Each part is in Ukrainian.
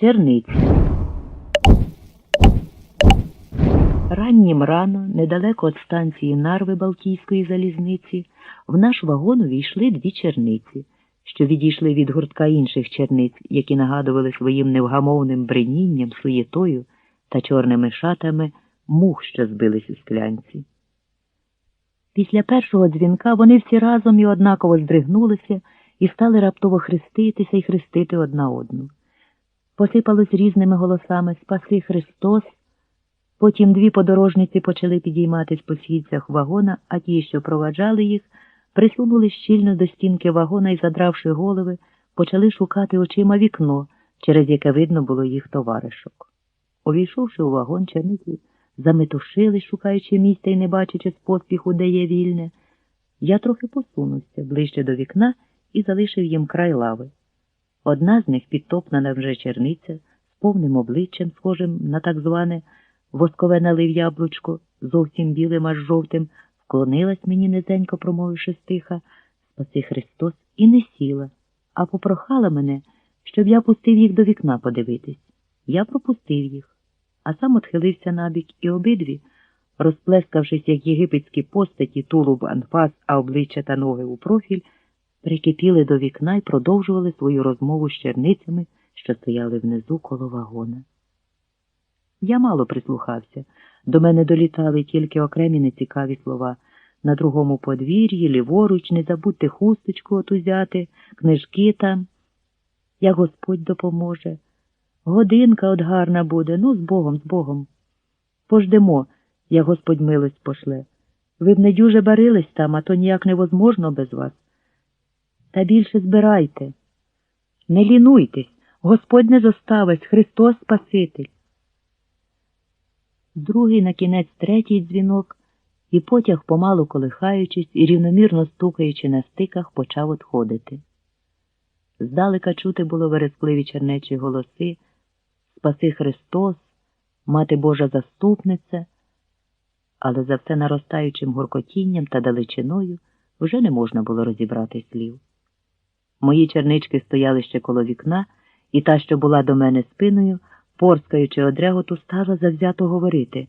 Черниці. Раннім рано, недалеко від станції Нарви Балтійської залізниці, в наш вагон увійшли дві черниці, що відійшли від гуртка інших черниць, які нагадували своїм невгамовним бренінням, суєтою та чорними шатами мух, що збились у склянці. Після першого дзвінка вони всі разом і однаково здригнулися і стали раптово хреститися і хрестити одна одну. Посипалось різними голосами Спаси Христос. Потім дві подорожниці почали підійматись по східцях вагона, а ті, що проваджали їх, присунули щільно до стінки вагона і, задравши голови, почали шукати очима вікно, через яке видно було їх товаришок. Увійшовши у вагон, черниці заметушились, шукаючи місця і не бачачи з поспіху, де є вільне. Я трохи посунувся ближче до вікна і залишив їм край лави. Одна з них, підтопнена вже черниця, з повним обличчям, схожим на так зване воскове налив яблучко, зовсім білим аж жовтим, вклонилась мені низенько, промовивши стиха, спаси Христос, і не сіла, а попрохала мене, щоб я пустив їх до вікна подивитись. Я пропустив їх, а сам отхилився набік, і обидві, розплескавшись, як єгипетські постаті, тулуб анфас, а обличчя та ноги у профіль, прикипіли до вікна і продовжували свою розмову з черницями, що стояли внизу коло вагона. Я мало прислухався. До мене долітали тільки окремі нецікаві слова. На другому подвір'ї, ліворуч, не забудьте хусточку от узяти, книжки там. Як Господь допоможе. Годинка от гарна буде, ну, з Богом, з Богом. Пождемо, як Господь милость пошле. Ви б не дюже барились там, а то ніяк невозможно без вас. Та більше збирайте. Не лінуйтесь, Господь не зоставить, Христос Спаситель. Другий на кінець третій дзвінок, і потяг, помалу колихаючись і рівномірно стукаючи на стиках, почав отходити. Здалека чути було верескливі чернечі голоси Спаси Христос, Мати Божа заступниця, але за все наростаючим гуркотінням та далечиною вже не можна було розібрати слів. Мої чернички стояли ще коло вікна, і та, що була до мене спиною, порскаючи одреготу, стала завзято говорити.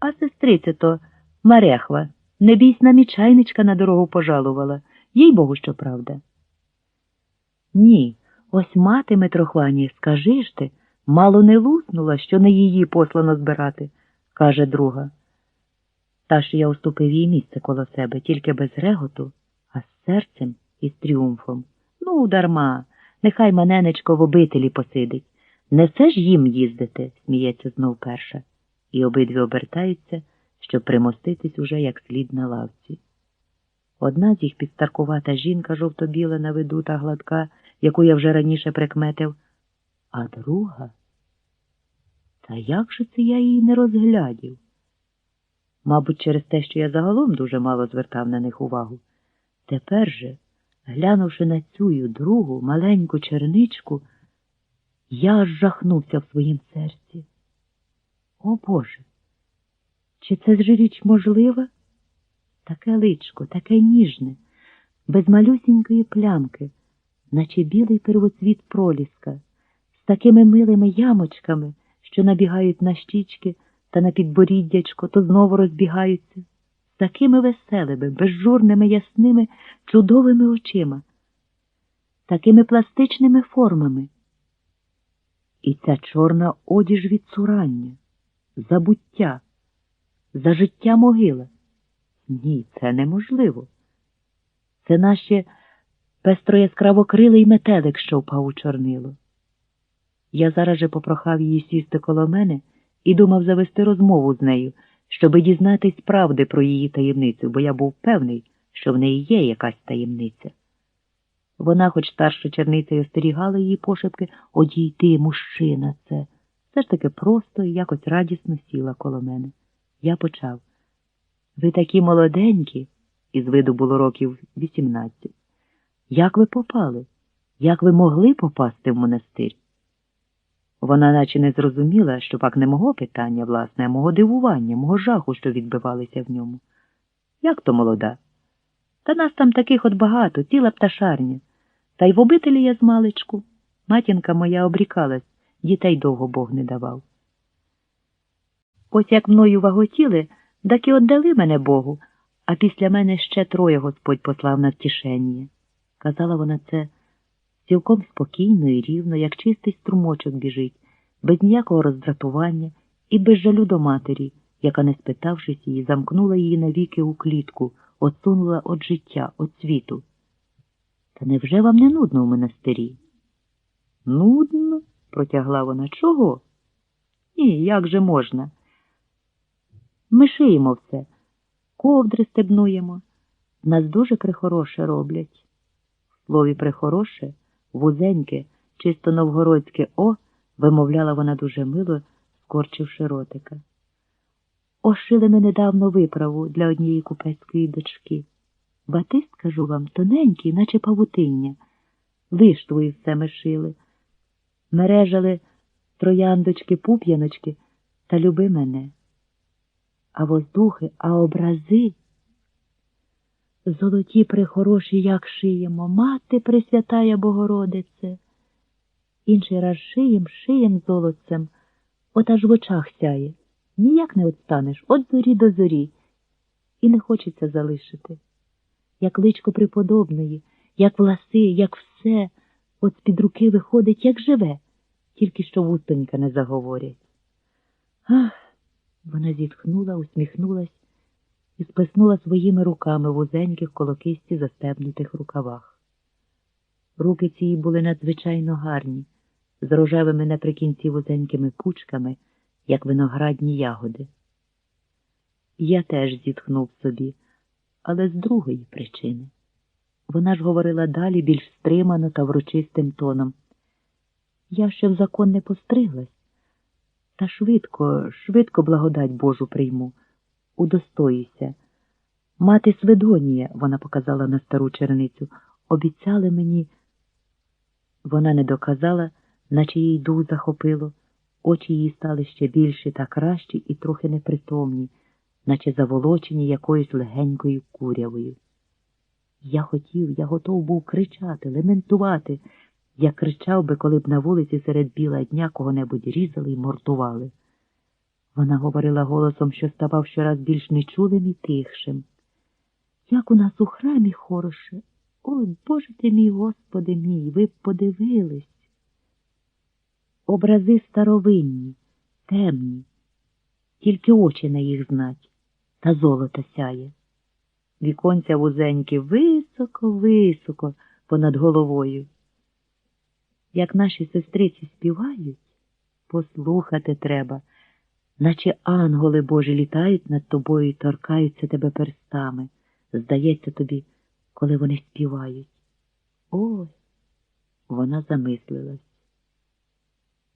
А сестриця то Марехва, небійсна мічайничка на дорогу пожалувала, їй богу, що правда. Ні, ось мати Митрохвані, скажи ж ти, мало не луснула, що не її послано збирати, каже друга. Та що я уступив їй місце коло себе, тільки без реготу, а з серцем і з тріумфом. Ну, дарма, нехай маненечко в обителі посидить. Не все ж їм їздити, сміється знов перша, і обидві обертаються, щоб примоститись уже як слід на лавці. Одна з їх підстаркувата жінка жовто-біла на виду та гладка, яку я вже раніше прикметив, а друга. Та як же це я її не розглядів? Мабуть, через те, що я загалом дуже мало звертав на них увагу. Тепер же, глянувши на цю другу маленьку черничку, я аж жахнувся в своїм серці. О Боже, чи це ж річ можлива? Таке личко, таке ніжне, без малюсінької плямки, наче білий первоцвіт проліска, з такими милими ямочками, що набігають на щічки та на підборіддячко, то знову розбігаються, такими веселими, безжурними, ясними, чудовими очима, такими пластичними формами. І ця чорна одіж від цурання, забуття, за життя могила. Ні, це неможливо. Це наше пестрояскравокрилий метелик, що впав у чорнило. Я зараз же попрохав її сісти коло мене і думав завести розмову з нею, щоби дізнатись правди про її таємницю, бо я був певний, що в неї є якась таємниця. Вона, хоч старша черниця й остерігала її пошепки, одійти, мужчина, це. Все ж таки просто і якось радісно сіла коло мене. Я почав. Ви такі молоденькі, із виду було років вісімнадцять. Як ви попали? Як ви могли попасти в монастир? Вона наче не зрозуміла, що пак не мого питання, власне, а мого дивування, мого жаху, що відбивалися в ньому. Як то молода? Та нас там таких от багато, ціла пташарня. Та й в обителі я з маличку. Матінка моя обрікалась, дітей довго Бог не давав. Ось як мною ваготіли, так і отдали мене Богу, а після мене ще троє Господь послав на втішення. Казала вона це цілком спокійно і рівно, як чистий струмочок біжить, без ніякого роздратування і без жалю до матері, яка, не спитавшись її, замкнула її навіки у клітку, отсунула від життя, від світу. Та невже вам не нудно в монастирі? Нудно, протягла вона. Чого? Ні, як же можна? Ми шиємо все, ковдри стебнуємо. Нас дуже прихороше роблять. В слові прихороше, вузеньке, чисто новгородське О, вимовляла вона дуже мило, скорчивши ротика. Ошили ми недавно виправу для однієї купецької дочки. Батист, кажу вам, тоненький, наче павутиння. Виштвою все ми шили. Мережали трояндочки, пуп'яночки та люби мене. А воздухи, а образи. Золоті прихороші, як шиємо, мати Пресвятая Богородице. Інший раз шиєм, шиєм золотцем, от аж в очах сяє. Ніяк не отстанеш, от зорі до зорі, і не хочеться залишити. Як личко преподобної, як власи, як все, от з-під руки виходить, як живе, тільки що вустонька не заговорять. Ах! Вона зітхнула, усміхнулась і сплеснула своїми руками в узеньких колокисті застебнутих рукавах. Руки ці були надзвичайно гарні, з рожевими наприкінці вузенькими пучками, як виноградні ягоди. Я теж зітхнув собі, але з другої причини. Вона ж говорила далі більш стримано та врочистим тоном. Я ще в закон не постриглась, та швидко, швидко благодать Божу прийму, удостоюся. Мати Свидонія, вона показала на стару черницю, обіцяли мені. Вона не доказала, наче їй дух захопило, очі її стали ще більші та кращі і трохи непритомні, наче заволочені якоюсь легенькою курявою. Я хотів, я готов був кричати, лементувати, як кричав би, коли б на вулиці серед біла дня кого-небудь різали і мортували. Вона говорила голосом, що ставав щораз більш нечулим і тихшим. Як у нас у храмі хороше. Ой, Боже ти мій, Господи мій, ви б подивились. Образи старовинні, темні, тільки очі на їх знать, та золото сяє. Віконця вузенькі високо, високо понад головою. Як наші сестриці співають, послухати треба, наче ангели Божі літають над тобою і торкаються тебе перстами. Здається тобі, коли вони співають. Ой, вона замислилась.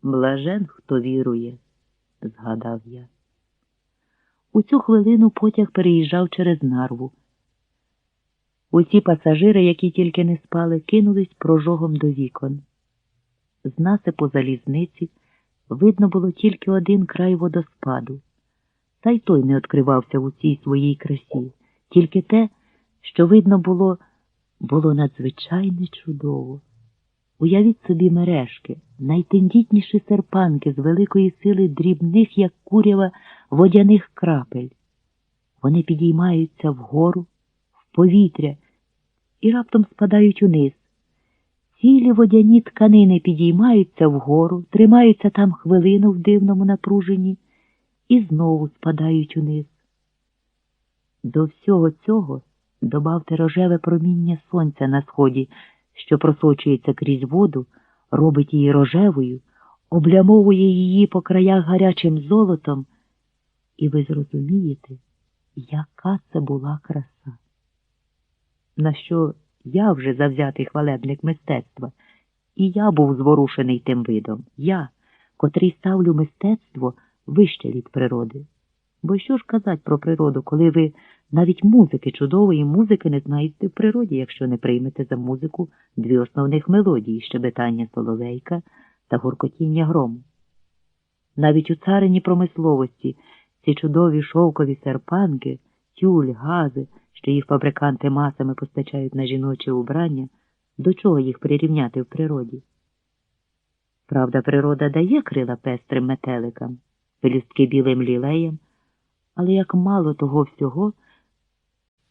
Блажен, хто вірує, згадав я. У цю хвилину потяг переїжджав через нарву. Усі пасажири, які тільки не спали, кинулись прожогом до вікон. З насипу залізниці видно було тільки один край водоспаду, та й той не відкривався в усій своїй красі, тільки те, що видно було, було надзвичайно чудово. Уявіть собі мережки, найтендітніші серпанки з великої сили дрібних, як курява, водяних крапель. Вони підіймаються вгору, в повітря і раптом спадають униз. Цілі водяні тканини підіймаються вгору, тримаються там хвилину в дивному напруженні і знову спадають униз. До всього цього добавте рожеве проміння сонця на сході, що просочується крізь воду, робить її рожевою, облямовує її по краях гарячим золотом, і ви зрозумієте, яка це була краса. На що я вже завзятий хвалебник мистецтва, і я був зворушений тим видом, я, котрий ставлю мистецтво вище від природи. Бо що ж казати про природу, коли ви навіть музики, чудової музики не знаєте в природі, якщо не приймете за музику дві основних мелодії щебетання соловейка та гуркотіння грому. Навіть у царині промисловості ці чудові шовкові серпанки, тюль, гази, що їх фабриканти масами постачають на жіноче убрання, до чого їх прирівняти в природі? Правда, природа дає крила пестрим метеликам, пелюстки білим лілеєм, але як мало того всього,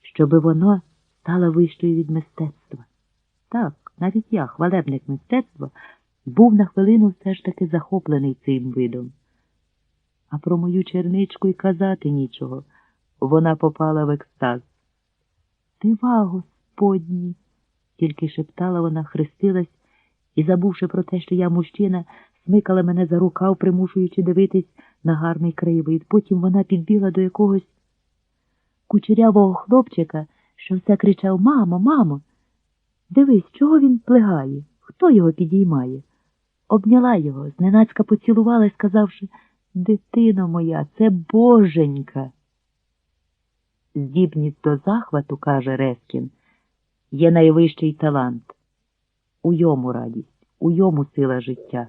щоби воно стало вищою від мистецтва. Так, навіть я, хвалебник мистецтва, був на хвилину все ж таки захоплений цим видом. А про мою черничку й казати нічого. Вона попала в екстаз. Дива, господні, тільки шептала вона, хрестилась і, забувши про те, що я мужчина, смикала мене за рукав, примушуючи дивитись на гарний краєвид. Потім вона підбігла до якогось кучерявого хлопчика, що все кричав Мамо, мамо, дивись, чого він плигає, хто його підіймає? Обняла його, зненацька поцілувала, сказавши Дитино моя, це боженька. Здібність до захвату, каже Рескін, є найвищий талант. У йому радість, у йому сила життя,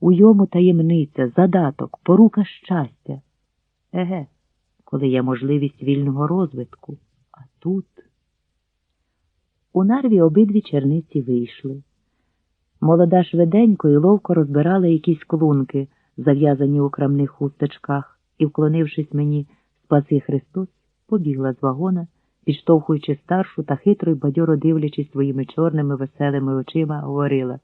у йому таємниця, задаток, порука щастя. Еге, коли є можливість вільного розвитку, а тут. У нарві обидві черниці вийшли. Молода швиденько і ловко розбирала якісь клунки, зав'язані у крамних хусточках, і, вклонившись мені, спаси Христос, побігла з вагона, підштовхуючи старшу та хитро й бадьоро дивлячись своїми чорними веселими очима, говорила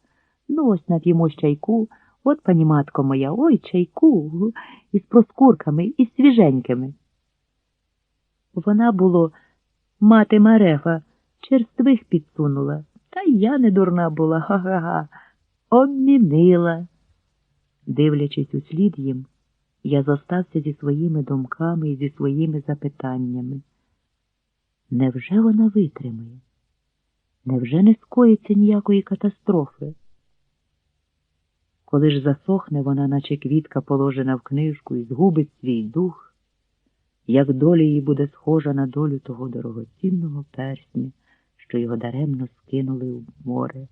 Ну, ось нап'ємо чайку, от пані матко моя, ой, чайку, із проскурками, із свіженькими. Вона було, мати Марефа, черствих підсунула, та й я не дурна була, га-га-га, обмінила. Дивлячись у слід їм, я зостався зі своїми думками і зі своїми запитаннями. Невже вона витримає? Невже не скоїться ніякої катастрофи? Коли ж засохне вона, наче квітка положена в книжку, і згубить свій дух, як доля її буде схожа на долю того дорогоцінного персня, що його даремно скинули в море,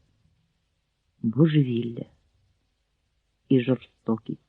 божевілля і жорстокість.